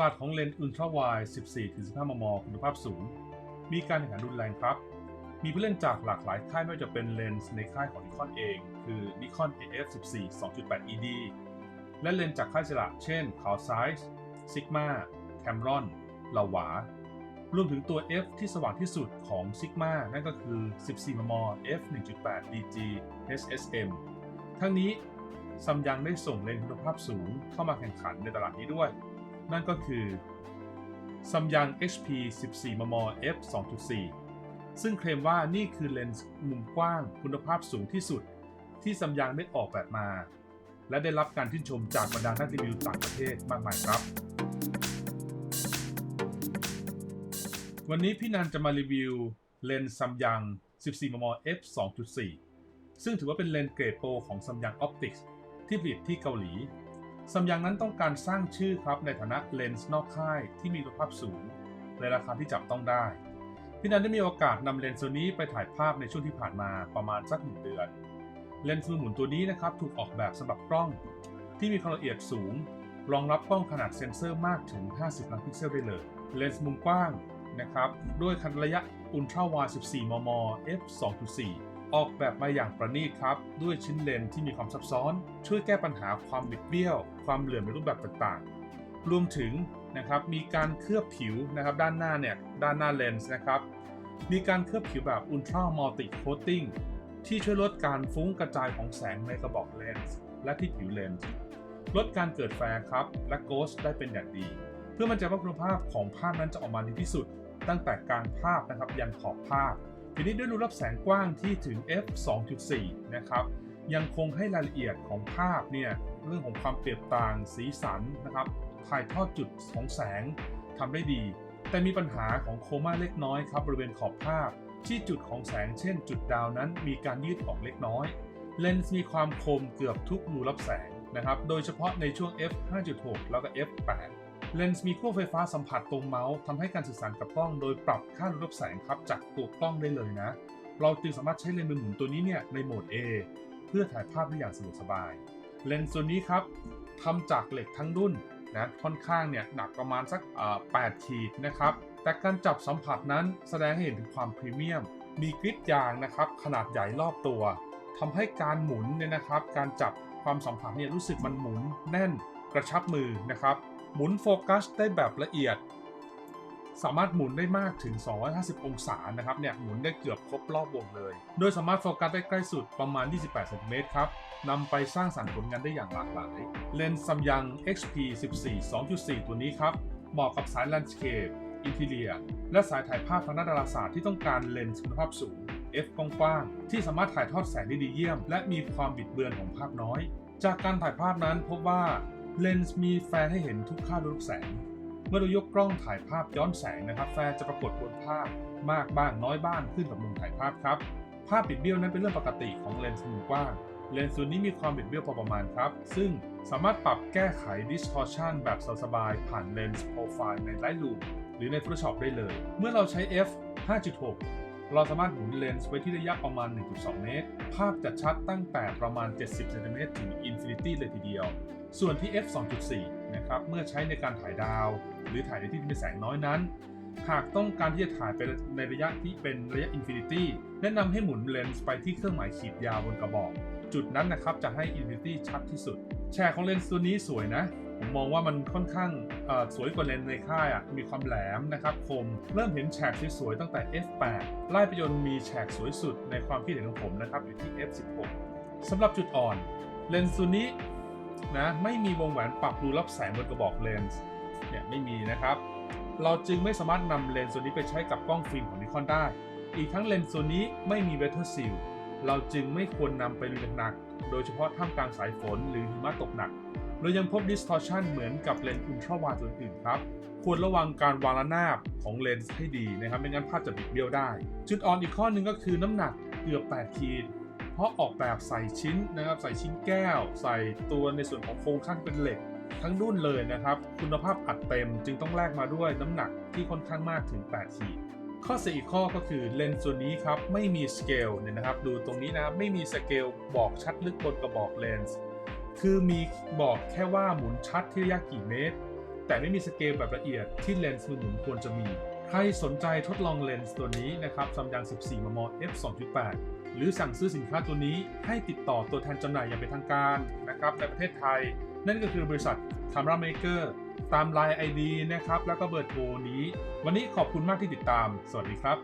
ลาดของเลนส์อุลตร้าไวด์ 14-15 มม คุณภาพสูง มีการแข่งขันรุนแรงครับ มีผู้เล่นจากหลากหลายค่ายไม่ว่าจะเป็นเลนส์ในค่ายของ Nikon เอง คือ Nikon AF14 2.8 ED และเลนส์จากค่ายสละเช่น c a l Zeiss Sigma Camron ลาวารวมถึงตัว F ที่สว่างที่สุดของ Sigma นั่นก็คือ 14 มม f 1.8 DG SSM ทั้งนี้ซัมยังได้ส่งเลนส์คุณภาพสูงเข้ามาแข่งขันในตลาดนี้ด้วย นั่นก็คือซัมยัง HP 14 มม f 2.4 ซึ่งเคลมว่านี่คือเลนส์มุมกว้างคุณภาพสูงที่สุด ที่ซัมยังได้ออกแบบมา และได้รับการชื่นชมจากบรรดานักรีวิวต่างประเทศมากมายครับ วันนี้พี่นันจะมารีวิวเลนส์ซัมยัง 14 มม f 2.4 ซึ่งถือว่าเป็นเลนส์เกรดโปรของซัมยังออปติกส์ที่ผลิตที่เกาหลี ซัมยังนั้นต้องการสร้างชื่อครับในฐานะเลนส์นอกค่ายที่มีคุณภาพสูง ในราคาที่จับต้องได้ พี่นันได้มีโอกาสนำเลนส์ตัวนี้ไปถ่ายภาพในช่วงที่ผ่านมาประมาณสักหนึ่งเดือน เลนส์มือหมุนตัวนี้นะครับถูกออกแบบสำหรับกล้อง ที่มีความละเอียดสูง รองรับกล้องขนาดเซ็นเซอร์มากถึง 50 ล้านพิกเซลได้เลย เลนส์มุมกว้างนะครับด้วยขนาดระยะอุลตร้าไวด์14 มม f 2.4 ออกแบบมาอย่างประณีตครับ ด้วยชิ้นเลนส์ที่มีความซับซ้อน ช่วยแก้ปัญหาความบิดเบี้ยว ความเหลื่อมในรูปแบบต่างๆ รวมถึงนะครับมีการเคลือบผิวนะครับด้านหน้าเนี่ยด้านหน้าเลนส์นะครับ มีการเคลือบผิวแบบ Ultra Multi Coating ที่ช่วยลดการฟุ้งกระจายของแสงในกระบอกเลนส์และที่ผิวเลนส์ลดการเกิดแฟร์ครับ และโกสได้เป็นอย่างดี เพื่อมันใจะว่าคุณภาพของภาพนั้นจะออกมาดีที่สุด ตั้งแต่กลางภาพนะครับยันขอบภาพ ทีนี้ด้วยรูรับแสงกว้างที่ถึง f 2.4 นะครับ ยังคงให้รายละเอียดของภาพเนี่ยเรื่องของความเปรียบต่างสีสันนะครับถ่ายทอดจุดของแสงทำได้ดี แต่มีปัญหาของโคม่าเล็กน้อยครับบริเวณขอบภาพที่จุดของแสงเช่น จุดดาวนั้นมีการยืดออกเล็กน้อยเลนส์มีความคมเกือบทุกรูรับแสงนะครับ โดยเฉพาะในช่วง f 5.6 แล้วก็ f 8 เลนส์มีขั้วไฟฟ้าสัมผัสตรงเมาส์ทำให้การสื่อสารกับกล้อง โดยปรับค่ารูรับแสงครับจากตัวกล้องได้เลยนะ เราจึงสามารถใช้เลนส์มือหมุนตัวนี้เนี่ยในโหมด A เพื่อถ่ายภาพได้อย่างสะดวกสบาย เลนส์ตัวนี้ครับทำจากเหล็กทั้งรุ่นนะค่อนข้างเนี่ยหนักประมาณสักเอ่อ8ขีดนะครับ แต่การจับสัมผัสนั้นแสดงให้เห็นถึงความพรีเมียม มีกริดยางนะครับขนาดใหญ่รอบตัวทำให้การหมุนเนี่ยนะครับ การจับความสัมผัสเนี่ยรู้สึกมันหมุนแน่นกระชับมือนะครับ หมุนโฟกัสได้แบบละเอียด สามารถหมุนได้มากถึง 250 องศานะครับเนี่ยหมุนได้เกือบครบรอบวงเลย โดยสามารถโฟกัสได้ใกล้สุดประมาณ 28เซนติเมตรครับนำไปสร้างสรรค์ผลงานได้อย่างหลากหลาย เลนส์ซัมยัง XP 14 2.4 ตัวนี้ครับ เหมาะกับสายแลนด์สเคปอินทีเลีย และสายถ่ายภาพทางด้านดาราศาสตร์ที่ต้องการเลนส์คุณภาพสูง f กว้างๆที่สามารถถ่ายทอดแสงได้ดีเยี่ยม และมีความบิดเบือนของภาพน้อย จากการถ่ายภาพนั้นพบว่า เลนส์มีแฟร์ให้เห็นทุกค่ารูปแสง เมื่อเรายกกล้องถ่ายภาพย้อนแสงนะครับ แฟร์จะปรากฏบนภาพมากบ้างน้อยบ้างขึ้นกับมุมถ่ายภาพครับ ภาพบิดเบี้ยวนั้นเป็นเรื่องปกติของเลนส์มุมกว้าง เลนส์ตัวนี้มีความบิดเบี้ยวพอประมาณครับ ซึ่งสามารถปรับแก้ไข distortion แบบสบายๆผ่านเลนส์ profile ใน Lightroom หรือใน Photoshop ได้เลย เมื่อเราใช้ f 5.6 เราสามารถหมุนเลนส์ไว้ที่ระยะประมาณ 1.2 เมตร ภาพจะชัดตั้งแต่ประมาณ 70 เซนติเมตรถึง Infinity เลยทีเดียว ส่วนที่ f 2.4 นะครับ เมื่อใช้ในการถ่ายดาว หรือถ่ายในที่ที่มีแสงน้อยนั้น หากต้องการที่จะถ่ายไปในระยะที่เป็นระยะ Infinity แนะนำให้หมุนเลนส์ไปที่เครื่องหมายขีดยาวบนกระบอก จุดนั้นนะครับจะให้ Infinity ชัดที่สุด แชร์ของเลนส์ตัวนี้สวยนะผมมองว่ามันค่อนข้างสวยกว่าเลนส์ในค่ายมีความแหลมนะครับคม เริ่มเห็นแฉกสวยๆตั้งแต่ f8 ไล่ไปจนมีแฉกสวยสุดในความคิดเห็นของผมนะครับอยู่ที่ f16 สำหรับจุดอ่อน เลนส์ตัวนี้ นะไม่มีวงแหวนปรับรูรับแสงบนกระบอกเลนส์เนี่ยไม่มีนะครับ เราจึงไม่สามารถนำเลนส์ตัวนี้ไปใช้กับกล้องฟิล์มของนิคอนได้ อีกทั้งเลนส์ตัวนี้ไม่มีเวทเทอร์ซิลเราจึงไม่ควรนำไปลุยหนักๆโดยเฉพาะท่ามกลางสายฝนหรือหิมะตกหนักเรายังพบ distortion เหมือนกับเลนส์อุลตร้าวด์ตัวอื่นครับ ควรระวังการวางระนาบของเลนส์ให้ดีนะครับ ไม่งั้นภาพจะบิดเบี้ยวได้ จุดอ่อนอีกข้อหนึ่งก็คือน้ำหนักเกือบ 8 ขีด เพราะออกแบบใส่ชิ้นนะครับใส่ชิ้นแก้ว ใส่ตัวในส่วนของโครงข้างเป็นเหล็ก ทั้งดุ้นเลยนะครับ คุณภาพอัดเต็มจึงต้องแลกมาด้วยน้ำหนักที่ค่อนข้างมากถึง 8 ขีดข้อเสียอีกข้อก็คือเลนส์ตัวนี้ครับไม่มีสเกลเนี่ยนะครับดูตรงนี้นะไม่มีสเกลบอกชัดลึกบนกระบอกเลนส์คือมีบอกแค่ว่าหมุนชัดที่ระยะกี่เมตรแแต่ไม่มีสเกลแบบละเอียดที่เลนส์มือหมุนควรจะมี ใครสนใจทดลองเลนส์ตัวนี้นะครับซัมยัง 14 มม f 2.8 หรือสั่งซื้อสินค้าตัวนี้ให้ติดต่อตัวแทนจำหน่ายอย่างเป็นทางการนะครับในประเทศไทย นั่นก็คือบริษัท Camera Maker ตาม Line ID นะครับ แล้วก็เบอร์โทรนี้ วันนี้ขอบคุณมากที่ติดตาม สวัสดีครับ